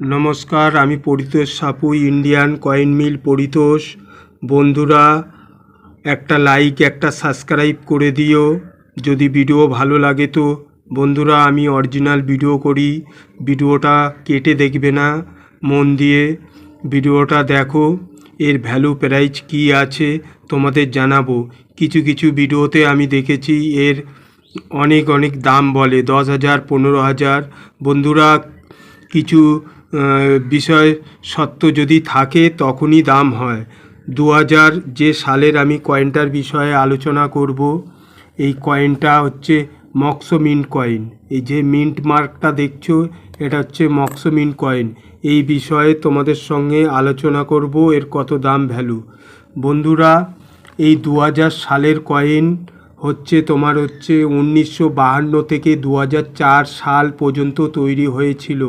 নমস্কার, আমি Paritosh Sapu, Indian coin mill Paritosh. বন্ধুরা, একটা লাইক একটা সাবস্ক্রাইব করে দিও। যদি ভিডিও ভালো লাগে তো, বন্ধুরা, আমি অরিজিনাল ভিডিও করি। ভিডিওটা কেটে দেখবে না, মন দিয়ে। ভিডিওটা দেখো, এর ভ্যালু প্রাইস কী আছে তোমাদের জানাব। কিছু কিছু ভিডিওতে আমি দেখেছি, এর অনেক অনেক দাম বলে, দশ হাজার, পনেরো হাজার। বন্ধুরা, কিছু বিষয় সত্য যদি থাকে তখনই দাম হয়। দু হাজার যে সালের আমি কয়েনটার বিষয়ে আলোচনা করব, এই কয়েনটা হচ্ছে মক্সো মিন্ট কয়েন এই যে মিন্ট মার্কটা দেখছ, এটা হচ্ছে মক্সো মিন্ট কয়েন এই বিষয়ে তোমাদের সঙ্গে আলোচনা করব, এর কত দাম ভ্যালু বন্ধুরা, এই দু হাজার সালের কয়েন হচ্ছে তোমার হচ্ছে উনিশশো বাহান্ন থেকে দু হাজার চার সাল পর্যন্ত তৈরি হয়েছিল।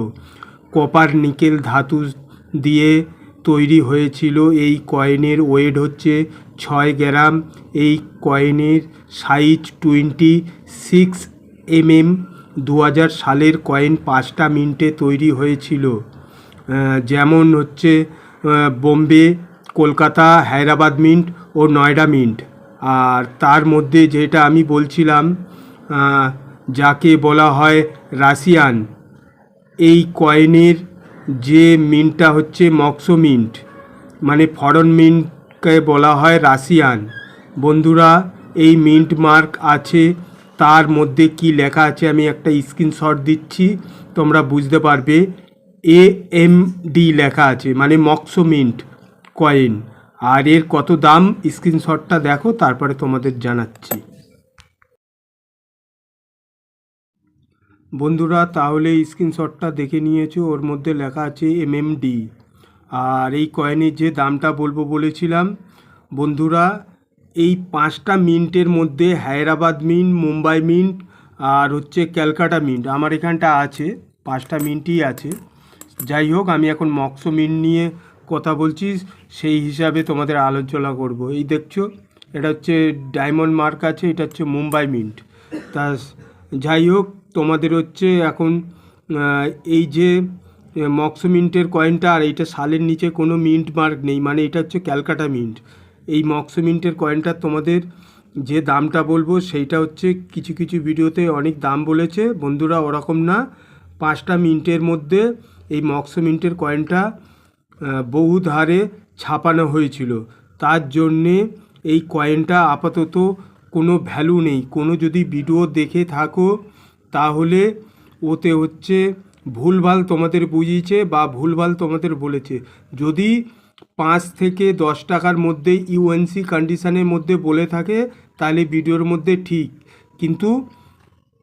কপার নিকেল ধাতু দিয়ে তৈরি হয়েছিল। এই কয়েনের ওয়েট হচ্ছে ছয় গ্রাম। এই কয়েনের সাইজ টোয়েন্টি সিক্স এমএম। দু হাজার সালের কয়েন পাঁচটা মিনিটে তৈরি হয়েছিল। যেমন হচ্ছে বোম্বে, কলকাতা, হায়দ্রাবাদ মিন্ট ও নয়ডা মিন্ট। আর তার মধ্যে যেটা আমি বলছিলাম যাকে বলা হয় রাশিয়ান। এই কয়েনের যে মিন্টটা হচ্ছে মক্সো মিন্ট মানে ফরেন মিন্টকে বলা হয় রাশিয়ান। বন্ধুরা, এই মিন্ট মার্ক আছে, তার মধ্যে কি লেখা আছে আমি একটা স্ক্রিনশট দিচ্ছি, তোমরা বুঝতে পারবে। এ এম ডি লেখা আছে মানে মক্সো মিন্ট কয়েন। আর এর কত দাম, স্ক্রিনশটটা দেখো, তারপরে তোমাদের জানাচ্ছি। বন্ধুরা, তাহলে স্ক্রিনশটটা দেখে নিয়েছো। ওর মধ্যে লেখা আছে এমএমডি আর এই কয়েনের যে দামটা বলব বলেছিলাম, বন্ধুরা, এই পাঁচটা মিন্টের মধ্যে হায়দ্রাবাদ মিন্ট মুম্বাই মিন্ট আর হচ্ছে ক্যালকাটা মিন্ট আমার এখানটা আছে, পাঁচটা মিন্টই আছে। যাই হোক, আমি এখন মক্সো মিন্ট নিয়ে কথা বলছি, সেই হিসাবে তোমাদের আলোচনা করব। এই দেখছ, এটা হচ্ছে ডায়মন্ড মার্ক আছে, এটা হচ্ছে মুম্বাই মিন্ট তা যাই হোক তোমাদের হচ্ছে এখন এই যে মক্সো মিন্টের কয়েনটা আর এইটা সালের নিচে কোনো মিন্ট মার্ক নেই। মানে এটা হচ্ছে ক্যালকাটা মিন্ট। এই মক্সো মিন্টের কয়েনটা তোমাদের যে দামটা বলব সেইটা হচ্ছে কিছু কিছু ভিডিওতে অনেক দাম বলেছে। বন্ধুরা, ওরকম না। পাঁচটা মিনিটের মধ্যে এই মক্সো মিন্টের কয়েনটা বহু ধারে ছাপানো হয়েছিল। তার জন্যে এই কয়েনটা আপাতত কোনো ভ্যালু নেই। কোনো যদি ভিডিও দেখে থাকো তাহলে ওতে হচ্ছে ভুলভাল তোমাদের বুঝিয়েছে বা ভুলভাল তোমাদের বলেছে। যদি পাঁচ থেকে দশ টাকার মধ্যে ইউএনসি কন্ডিশনের মধ্যে বলে থাকে, তাহলে ভিডিওর মধ্যে ঠিক। কিন্তু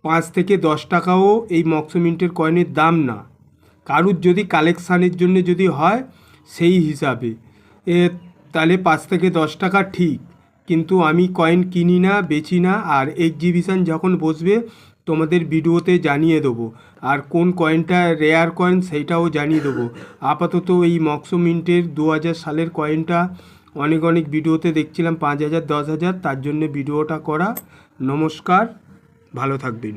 পাঁচ থেকে দশ টাকাও এই মক্সো মিন্টের কয়েনের দাম না। কারুর যদি কালেকশানের জন্য যদি হয়, সেই হিসাবে। এ, তাহলে পাঁচ থেকে দশ টাকা ঠিক। কিন্তু আমি কয়েন কিনি না, বেচি না, আর এক্সিবিশান যখন বসবে তোমাদের ভিডিওতে জানিয়ে দেবো। আর কোন কয়েনটা রেয়ার কয়েন সেইটাও জানিয়ে দেবো। আপাতত এই মক্সো মিন্টের দু হাজার সালের কয়েনটা অনেক অনেক ভিডিওতে দেখছিলাম, পাঁচ হাজার, দশ হাজার। তার জন্য ভিডিওটা করা। নমস্কার, ভালো থাকবেন।